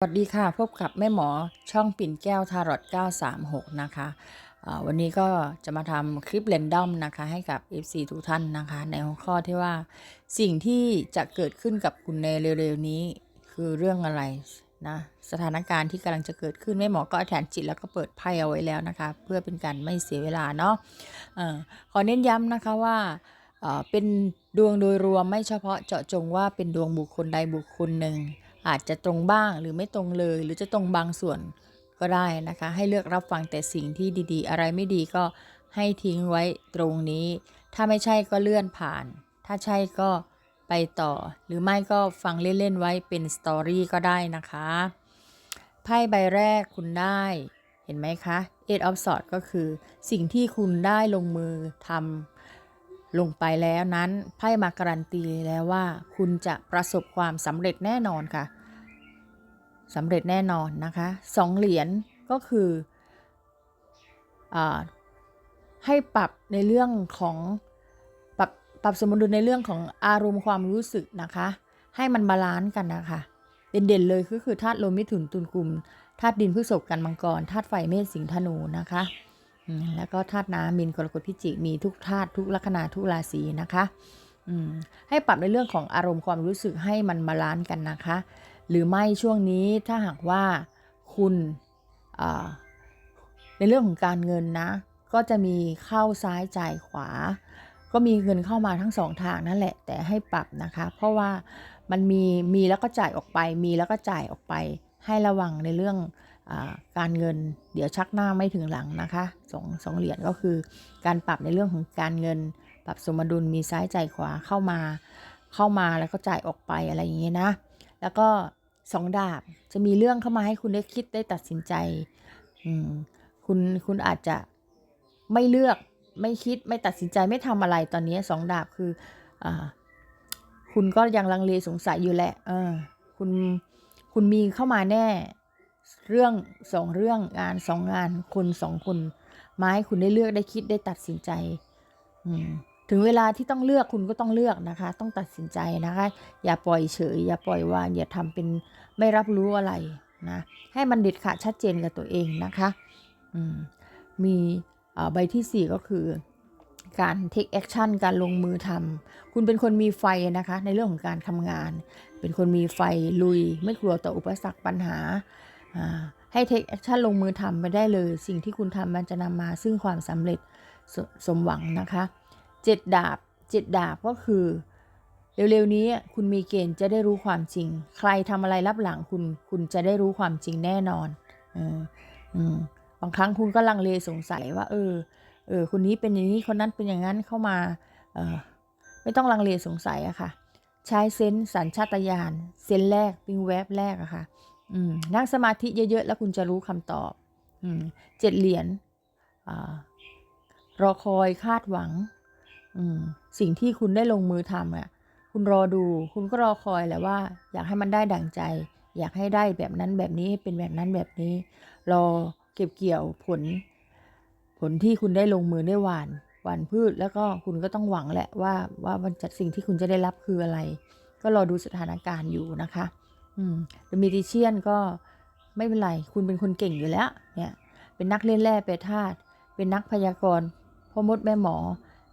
สวัสดีค่ะ พบกับแม่หมอช่องปิ่นแก้วทารอต936 นะคะ วันนี้ก็จะมาทำคลิปเรนดอมนะคะ ให้กับ FC ทุกท่านนะคะ ในหัวข้อที่ว่าสิ่งที่จะเกิดขึ้นกับคุณในเร็วๆนี้คือเรื่องอะไรนะ สถานการณ์ที่กำลังจะเกิดขึ้นแม่หมอก็แทนจิตแล้วก็เปิดไพ่เอาไว้แล้วนะคะ เพื่อเป็นการไม่เสียเวลาเนาะออขอเน้นย้ำนะคะว่าเป็นดวงโดยรวมไม่เฉพาะเจาะจงว่าเป็นดวงบุคคลใดบุคคลหนึ่ง อาจจะตรงบ้างหรือไม่ตรงเลย หรือจะตรงบางส่วนก็ได้นะคะ ให้เลือกรับฟังแต่สิ่งที่ดีๆ อะไรไม่ดีก็ให้ทิ้งไว้ตรงนี้ ถ้าไม่ใช่ก็เลื่อนผ่าน ถ้าใช่ก็ไปต่อ หรือไม่ก็ฟังเล่น ๆ ไว้เป็นสตอรี่ก็ได้นะคะไพ่ใบแรกคุณได้เห็นไหมคะ Eight of Swords ก็คือสิ่งที่คุณได้ลงมือทำ ลงไปแล้วนั้นไพ่มาการันตีแล้วว่า คุณจะประสบความสำเร็จแน่นอนค่ะสำเร็จแน่นอนนะคะสองเหรียญก็คืออให้ปรับในเรื่องของปรับปรับสมดุลในเรื่องของอารมณ์ความรู้สึกนะคะ ให้มันบาลานซ์กันนะคะเด่นๆเลยก็คือธาตุลมมิถุนตุลกุมธาตุดินพฤษภกันมังกรธาตุไฟเมษสิงธนูนะคะ แล้วก็ธาตุน้ำมินกรกฎพิจิกมีทุกธาตุทุกลัคนาทุกราศีนะคะให้ปรับในเรื่องของอารมณ์ความรู้สึกให้มันบาลานซ์กันนะคะ หรือไม่ช่วงนี้ถ้าหากว่าคุณในเรื่องของการเงินนะ ก็จะมีเข้าซ้ายจ่ายขวา ก็มีเงินเข้ามาทั้งสองทางนั่นแหละ แต่ให้ปรับนะคะ เพราะว่ามันมีมีแล้วก็จ่ายออกไป มีแล้วก็จ่ายออกไป ให้ระวังในเรื่อง การเงินเดี๋ยวชักหน้าไม่ถึงหลังนะคะสองสองเหรียญก็คือ การปรับในเรื่องของการเงิน ปรับสมดุลมีซ้ายใจขวาเข้ามาเข้ามาแล้วก็จ่ายออกไปอะไรอย่างเงี้ยนะ แล้วก็สองดาบจะมีเรื่องเข้ามาให้คุณได้คิดได้ตัดสินใจคุณคุณอาจจะไม่เลือกไม่คิดไม่ตัดสินใจไม่ทำอะไรตอนนี้สองดาบคืออคุณก็ยังลังเลสงสัยอยู่แหละ เออ คุณคุณมีเข้ามาแน่ เรื่องสองเรื่องงานสองงานคนสองคนมาให้คุณได้เลือกได้คิดได้ตัดสินใจถึงเวลาที่ต้องเลือกคุณก็ต้องเลือกนะคะ ต้องตัดสินใจนะคะ อย่าปล่อยเฉย อย่าปล่อยวางอย่าทำเป็นไม่รับรู้อะไรนะให้มันเด็ดขาดชัดเจนกับตัวเองนะคะมมีใบที่ 4 ก็คือการ take action การลงมือทำคุณเป็นคนมีไฟนะคะ ในเรื่องของการทำงาน เป็นคนมีไฟลุย ไม่กลัวต่ออุปสรรคปัญหา ให้เทคแอคชั่นลงมือทำไปได้เลย สิ่งที่คุณทำมันจะนำมาซึ่งความสำเร็จสสมหวังนะคะเจ็ดดาบเจ็ดดาบก็คือ เร็วๆนี้คุณมีเกณฑ์จะได้รู้ความจริง ใครทำอะไรรับหลังคุณคุณจะได้รู้ความจริงแน่นอนอออบางครั้งคุณก็ลังเลสงสัยว่า เออเออคนนี้เป็นอย่างนี้คนนั้นเป็นอย่างนั้นเข้ามาเออไม่ต้องลังเลสงสัยอะค่ะ ใช้เซนส์สัญชาตญาณเซนส์แรก ปิ้งแวบแรกอะค่ะ นั่งสมาธิเยอะ ๆ แล้วคุณจะรู้คำตอบอเจ็ดเหรียญรอคอยคาดหวังสิ่งที่คุณได้ลงมือทำอะคุณรอดูคุณก็รอคอยแหละว่า อยากให้มันได้ดั่งใจ อยากให้ได้แบบนั้นแบบนี้ให้เป็นแบบนั้นแบบนี้ รอเก็บเกี่ยวผล ผลที่คุณได้ลงมือได้หวานหวานพืช แล้วก็คุณก็ต้องหวังแหละว่าว่ามันจะสิ่งที่คุณจะได้รับคืออะไร ก็รอดูสถานการณ์อยู่นะคะ อืมเดอะมิติเชียนก็ไม่เป็นไร คุณเป็นคนเก่งอยู่แล้ว เนี่ย เป็นนักเล่นแร่แปรธาตุ เป็นนักพยากรณ์พ่อมดแม่หมอ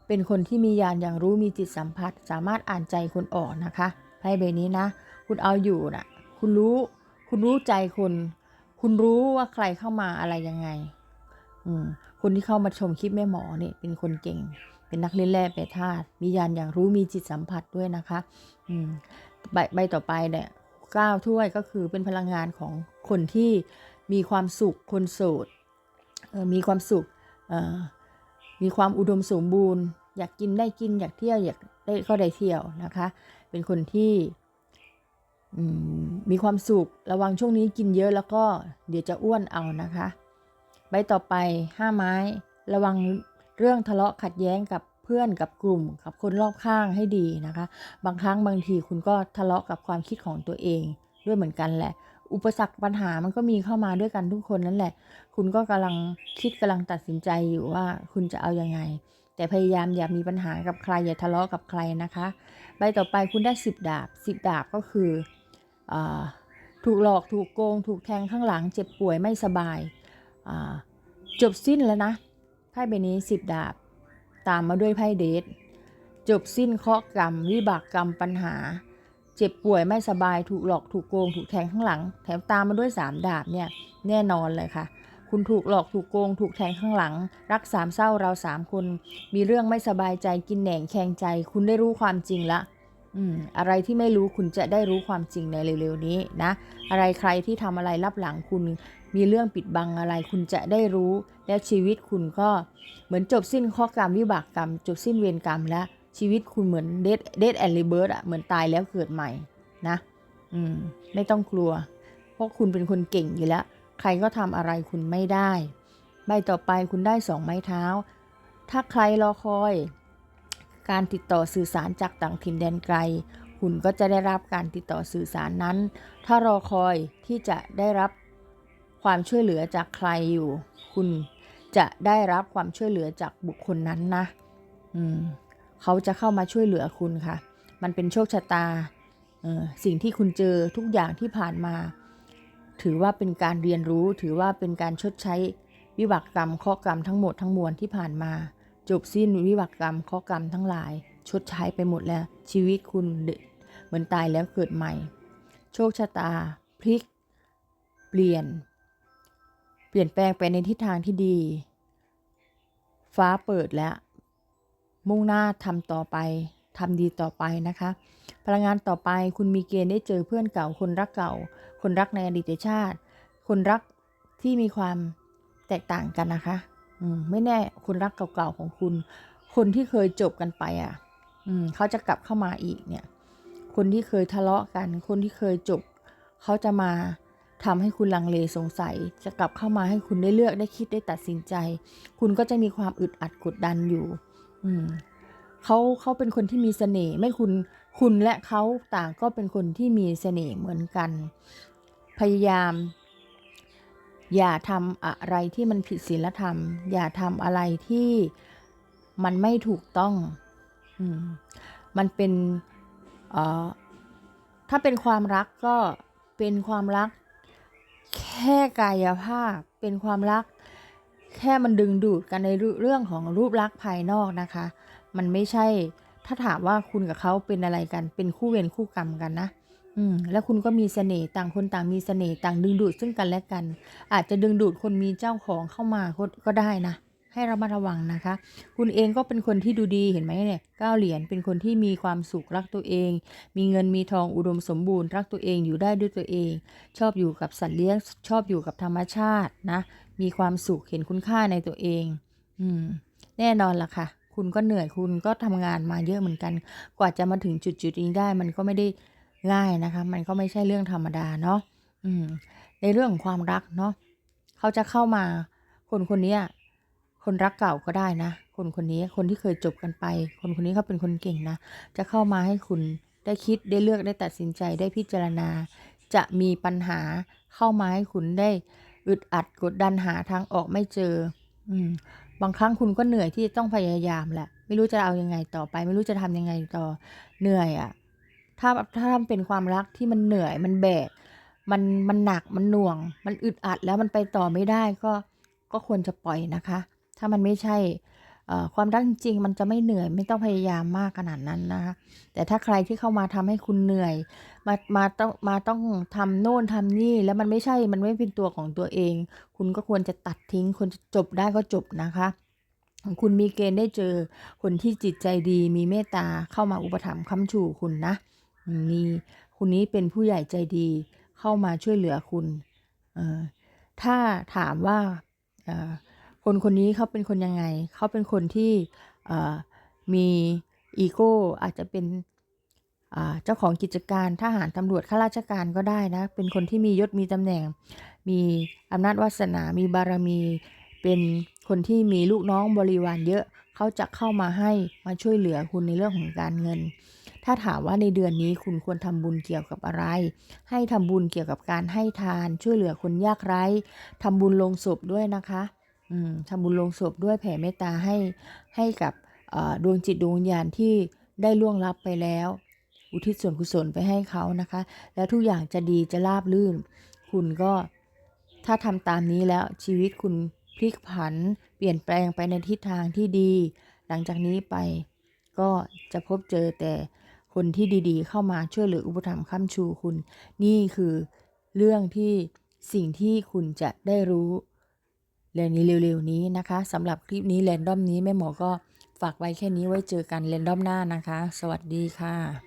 เป็นคนที่มีญาณอย่างรู้มีจิตสัมผัส สามารถอ่านใจคนออกนะคะไพ่ใบนี้นะ คุณเอาอยู่นะ่ะ คุณรู้ คุณรู้ใจคนคุณรู้ว่าใครเข้ามาอะไรยังไง อืม คนที่เข้ามาชมคลิปแม่หมอเนี่ยเป็นคนเก่ง เป็นนักเล่นแร่แปรธาตุ มีญาณอย่างรู้มีจิตสัมผัสด้วยนะคะ อืม ใบใบต่อไปเนี่ย เก้าถ้วยก็คือเป็นพลังงานของคนที่มีความสุขคนโสดมีความสุขมีความอุดมสมบูรณ์ อยากกินได้กินอยากเที่ยวอยากได้ก็ได้เที่ยวนะคะ เป็นคนที่มมีความสุขระวังช่วงนี้กินเยอะแล้วก็เดี๋ยวจะอ้วนเอานะคะ ใบต่อไปห้าไม้ ระวังเรื่องทะเลาะขัดแย้งกับ เพื่อนกับกลุ่มกับคนรอบข้างให้ดีนะคะ บางครั้งบางทีคุณก็ทะเลาะกับความคิดของตัวเองด้วยเหมือนกันแหละ อุปสรรคปัญหามันก็มีเข้ามาด้วยกันทุกคนนั่นแหละ คุณก็กำลังคิดกำลังตัดสินใจอยู่ว่าคุณจะเอายังไง แต่พยายามอย่ามีปัญหากับใครอย่าทะเลาะกับใครนะคะ ใบต่อไปคุณได้สิบดาบสิบดาบก็คืออถูกหลอกถูกโกง ถูกแทงข้างหลัง เจ็บป่วยไม่สบาย จบสิ้นแล้วนะไพ่ใบนี้สิบดาบ ตามมาด้วยไพ่เดทจบสิ้นเคราะกรรม วิบากกรรมปัญหา เจ็บป่วยไม่สบายถูกหลอกถูกโกง ถูกแทงข้างหลัง แถมตามมาด้วยสามดาบเนี่ยแน่นอนเลยค่ะ คุณถูกหลอกถูกโกง ถูกแทงข้างหลัง รักสามเศร้าเราสามคน มีเรื่องไม่สบายใจกินแหน่งแคงใจ คุณได้รู้ความจริงละอืมอะไรที่ไม่รู้คุณจะได้รู้ความจริงในเร็วๆนี้นะ อะไรใครที่ทำอะไรลับหลังคุณ มีเรื่องปิดบังอะไรคุณจะได้รู้ แล้วชีวิตคุณก็เหมือนจบสิ้นข้อกรรมวิบากกรรม จบสิ้นเวรกรรมแล้ว ชีวิตคุณเหมือนเดดเดดแอนด์รีเบิร์ดอะเหมือนตายแล้วเกิดใหม่นะอืมไม่ต้องกลัว เพราะคุณเป็นคนเก่งอยู่แล้ว ใครก็ทำอะไรคุณไม่ได้ ใบต่อไปคุณได้สองไม้เท้า ถ้าใครรอคอย การติดต่อสื่อสารจากต่างถิ่นแดนไกล คุณก็จะได้รับการติดต่อสื่อสารนั้น ถ้ารอคอยที่จะได้รับ ความช่วยเหลือจากใครอยู่ คุณจะได้รับความช่วยเหลือจากบุคคลนั้นนะ อืมเขาจะเข้ามาช่วยเหลือคุณค่ะ มันเป็นโชคชะตาเออสิ่งที่คุณเจอทุกอย่างที่ผ่านมา ถือว่าเป็นการเรียนรู้ ถือว่าเป็นการชดใช้วิบากกรรมข้อกรรมทั้งหมดทั้งมวลที่ผ่านมา จบสิ้นวิบากกรรมข้อกรรมทั้งหลาย ชดใช้ไปหมดแล้ว ชีวิตคุณเหมือนตายแล้วเกิดใหม่ โชคชะตา พลิก เปลี่ยน ปลี่ยนแปลงไปในทิศทางที่ดี ฟ้าเปิดแล้ว มุ่งหน้าทำต่อไปทำดีต่อไปนะคะ พลังงานต่อไปคุณมีเกณฑ์ได้เจอเพื่อนเก่า คนรักเก่า คนรักในอดีตชาติ คนรักที่มีความแตกต่างกันนะคะอืมไม่แน่คนรักเก่าๆของคุณ คนที่เคยจบกันไปอะอืมเขาจะกลับเข้ามาอีกเนี่ย คนที่เคยทะเลาะกัน คนที่เคยจบ เขาจะมา ทำให้คุณลังเลสงสัย จะกลับเข้ามาให้คุณได้เลือกได้คิดได้ตัดสินใจ คุณก็จะมีความอึดอัดกดดันอยู่ อืมเขาเขาเป็นคนที่มีเสน่ห์ไม่คุณคุณและเขาต่างก็เป็นคนที่มีเสน่ห์เหมือนกัน พยายาม อย่าทำอะไรที่มันผิดศีลธรรม อย่าทำอะไรที่มันไม่ถูกต้องอืมมันเป็นเอ่อถ้าเป็นความรักก็เป็นความรัก แค่กายภาพเป็นความรัก แค่มันดึงดูดกันในเรื่องของรูปลักษณ์ภายนอกนะคะ มันไม่ใช่ถ้าถามว่าคุณกับเขาเป็นอะไรกัน เป็นคู่เวรคู่กรรมกันนะ อืม แล้วคุณก็มีเสน่ห์ต่างคนต่างมีเสน่ห์ต่างดึงดูดซึ่งกันและกัน อาจจะดึงดูดคนมีเจ้าของเข้ามาก็ก็ได้นะ ให้ระมัดระวังนะคะ คุณเองก็เป็นคนที่ดูดีเห็นไหมเนี่ยก้าเหรียญเป็นคนที่มีความสุขรักตัวเอง มีเงินมีทองอุดมสมบูรณ์ รักตัวเองอยู่ได้ด้วยตัวเอง ชอบอยู่กับสัตว์เลี้ยง ชอบอยู่กับธรรมชาตินะ มีความสุขเห็นคุณค่าในตัวเอง อืม แน่นอนล่ะค่ะ คุณก็เหนื่อยคุณก็ทำงานมาเยอะเหมือนกัน กว่าจะมาถึงจุดจุดนี้ได้ มันก็ไม่ได้ง่ายนะคะ มันก็ไม่ใช่เรื่องธรรมดาเนาะอืม ในเรื่องของความรักเนาะเขาจะเข้ามา คนคนนี้ คนรักเก่าก็ได้นะ คนคนนี้คนที่เคยจบกันไป คนคนนี้เขาเป็นคนเก่งนะ จะเข้ามาให้คุณได้คิดได้เลือกได้ตัดสินใจได้พิจารณา จะมีปัญหาเข้ามาให้คุณได้อึดอัดกดดันหาทางออกไม่เจอ อืมบางครั้งคุณก็เหนื่อยที่จะต้องพยายามแหละ ไม่รู้จะเอายังไงต่อไป ไม่รู้จะทำยังไงต่อเหนื่อยอะ่ะ ถ้าถ้าเป็นความรักที่มันเหนื่อยมันแบกมันมันหนักมันหน่วง มันอึดอัดแล้วมันไปต่อไม่ได้ก็ก็ควรจะปล่อยนะคะ ถ้ามันไม่ใช่ความรักจริงๆมันจะไม่เหนื่อยไม่ต้องพยายามมากขนาดนั้นนะคะแต่ถ้าใครที่เข้ามาทำให้คุณเหนื่อย มามาต้องมาต้องทำโน่นทำนี่ แล้วมันไม่ใช่มันไม่เป็นตัวของตัวเอง คุณก็ควรจะตัดทิ้งควรจะจบได้ก็จบนะคะคุณมีเกณฑ์ได้เจอคนที่จิตใจดีมีเมตตาเข้ามาอุปถัมภ์ค้ำชูคุณนะมีคุณนี้เป็นผู้ใหญ่ใจดีเข้ามาช่วยเหลือคุณถ้าถามว่า คนคนนี้เขาเป็นคนยังไง เขาเป็นคนที่มีอีโก้อาจจะเป็นเจ้าของกิจการทหารตำรวจข้าราชการก็ได้นะ เป็นคนที่มียศมีตำแหน่ง มีอำนาจวาสนา มีบารมี เป็นคนที่มีลูกน้องบริวารเยอะ เขาจะเข้ามาให้มาช่วยเหลือคุณในเรื่องของการเงิน ถ้าถามว่าในเดือนนี้คุณควรทำบุญเกี่ยวกับอะไร ให้ทำบุญเกี่ยวกับการให้ทาน ช่วยเหลือคนยากไร้ทำบุญลงศพด้วยนะคะ ทำบุญลงศพด้วยแผ่เมตตาให้ให้กับดวงจิตดวงวิญญาณที่ได้ล่วงลับไปแล้ว อุทิศส่วนกุศลไปให้เขานะคะ แล้วทุกอย่างจะดีจะราบรื่น คุณก็ถ้าทำตามนี้แล้วชีวิตคุณพลิกผัน เปลี่ยนแปลงไปในทิศทางที่ดี หลังจากนี้ไปก็จะพบเจอแต่คนที่ดีๆ เข้ามาช่วยเหลืออุปถัมภ์ค้ำชูคุณ นี่คือเรื่องที่สิ่งที่คุณจะได้รู้ เรนี้เร็วๆนี้นะคะสำหรับคลิปนี้แรนดอมนี้แม่หมอก็ฝากไว้แค่นี้ไว้เจอกันแรนดอมหน้านะคะ สวัสดีค่ะ